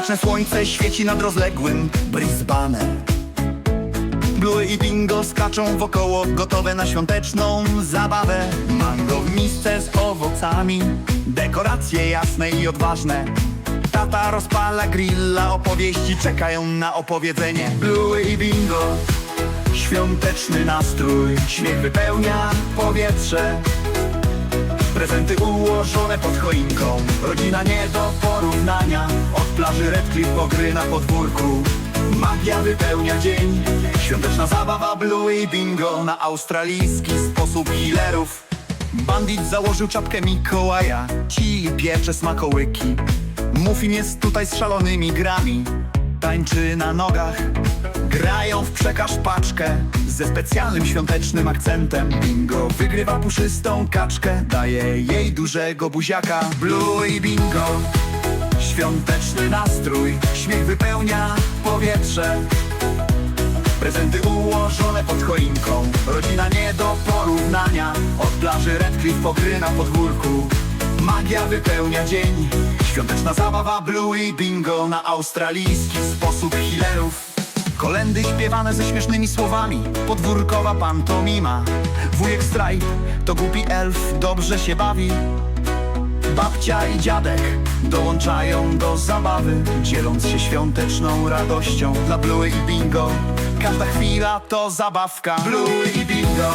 Świąteczne słońce świeci nad rozległym Brisbane Blue i bingo skaczą wokoło Gotowe na świąteczną zabawę. Mango w misce z owocami Dekoracje jasne i odważne. Tata rozpala grilla Opowieści czekają na opowiedzenie. Blue i bingo Świąteczny nastrój. Śmiech wypełnia powietrze Prezenty ułożone pod choinką. Rodzina nie do porównania. Od plaży Redcliffe po gry na podwórku. Magia wypełnia dzień. Świąteczna zabawa Blue i bingo. Na australijski sposób healerów. Bandit założył czapkę Mikołaja. Ci piecze smakołyki. Muffin jest tutaj z szalonymi grami. Tańczy na nogach Grają w przekaż paczkę Ze specjalnym świątecznym akcentem. Bingo wygrywa puszystą kaczkę Daje jej dużego buziaka. Blue i bingo Świąteczny nastrój Śmiech wypełnia powietrze. Prezenty ułożone pod choinką Rodzina nie do porównania. Od plaży Redcliffe po gry na podwórku Magia wypełnia dzień. Świąteczna zabawa Blue i bingo Na australijski sposób healerów Kolendy śpiewane ze śmiesznymi słowami. Podwórkowa pantomima. Wujek Stripe to głupi elf Dobrze się bawi. Babcia i dziadek dołączają do zabawy Dzieląc się świąteczną radością Dla Blue i Bingo. Każda chwila to zabawka. Blue i Bingo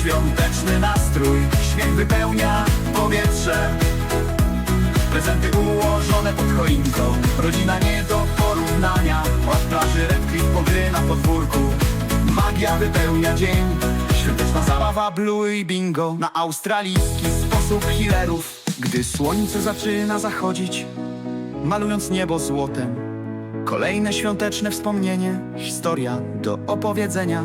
Świąteczny nastrój. Śmiech wypełnia powietrze. Prezenty ułożone pod choinką. Rodzina nie do Magia wypełnia dzień. Świąteczna zabawa Blue i Bingo. Na australijski sposób healerów. Gdy słońce zaczyna zachodzić Malując niebo złotem Kolejne świąteczne wspomnienie Historia do opowiedzenia.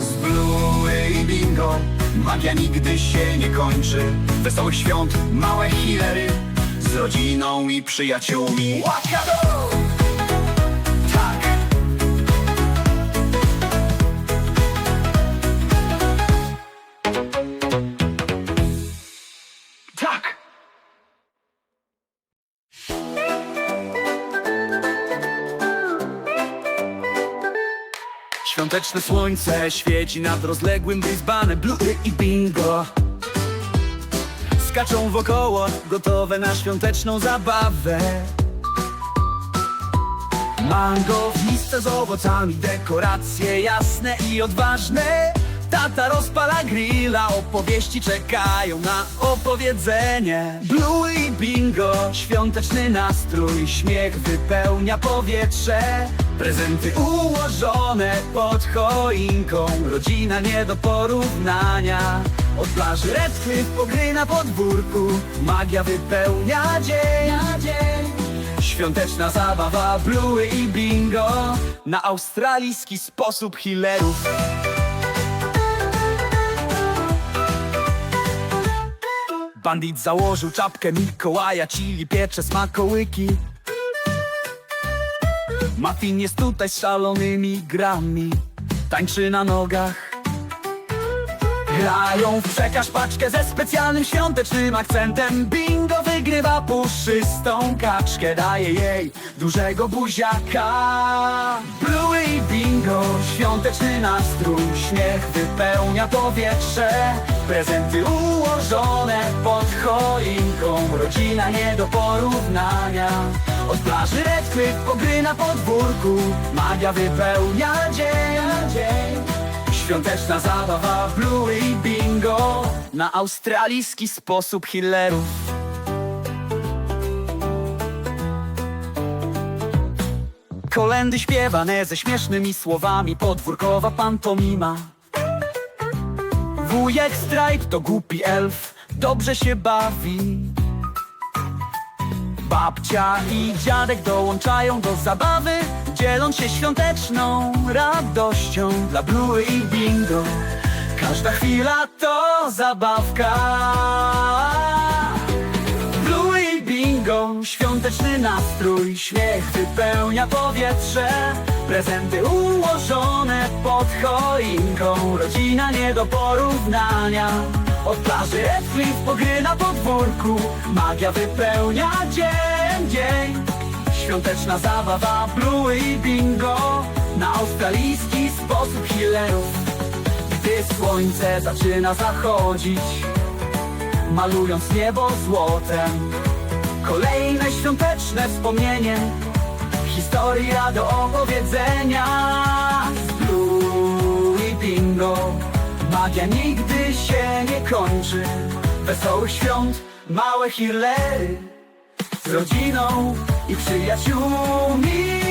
Z Blue i Bingo Magia nigdy się nie kończy. Wesołych świąt, małe healery Z rodziną i przyjaciółmi. Łapka Świąteczne słońce świeci nad rozległym Brisbane Blue i bingo Skaczą wokoło, gotowe na świąteczną zabawę. Mango w misce z owocami Dekoracje jasne i odważne. Tata rozpala grilla Opowieści czekają na opowiedzenie. Blue i bingo Świąteczny nastrój Śmiech wypełnia powietrze Prezenty ułożone pod choinką. Rodzina nie do porównania. Od plaży Redcliffe po gry na podwórku. Magia wypełnia dzień. Świąteczna zabawa, blue i bingo. Na australijski sposób healerów. Bandit założył czapkę Mikołaja Chili piecze smakołyki Muffin jest tutaj z szalonymi grami. Tańczy na nogach. Grają w przekaż paczkę ze specjalnym świątecznym akcentem. Bingo wygrywa puszystą kaczkę Daje jej dużego buziaka. Blue i bingo, świąteczny nastrój. Śmiech wypełnia powietrze. Prezenty ułożone pod choinką. Rodzina nie do porównania Od plaży Redcliffe po na podwórku Magia wypełnia dzień. Świąteczna zabawa, blue i bingo. Na australijski sposób healerów Kolendy śpiewane ze śmiesznymi słowami. Podwórkowa pantomima. Wujek Stripe to głupi elf. Dobrze się bawi Babcia i dziadek dołączają do zabawy Dzieląc się świąteczną radością Dla Blue i Bingo. Każda chwila to zabawka. Blue i Bingo Świąteczny nastrój Śmiech wypełnia powietrze. Prezenty ułożone pod choinką Rodzina nie do porównania Od plaży Redcliffe po gry na podwórku Magia wypełnia dzień, dzień. Świąteczna zabawa, bluey i bingo. Na australijski sposób hillerów Gdy słońce zaczyna zachodzić Malując niebo złotem. Kolejne świąteczne wspomnienie. Historia do opowiedzenia. Blue i bingo Magia nigdy się nie kończy. Wesołych świąt, małe hillery Z rodziną i przyjaciółmi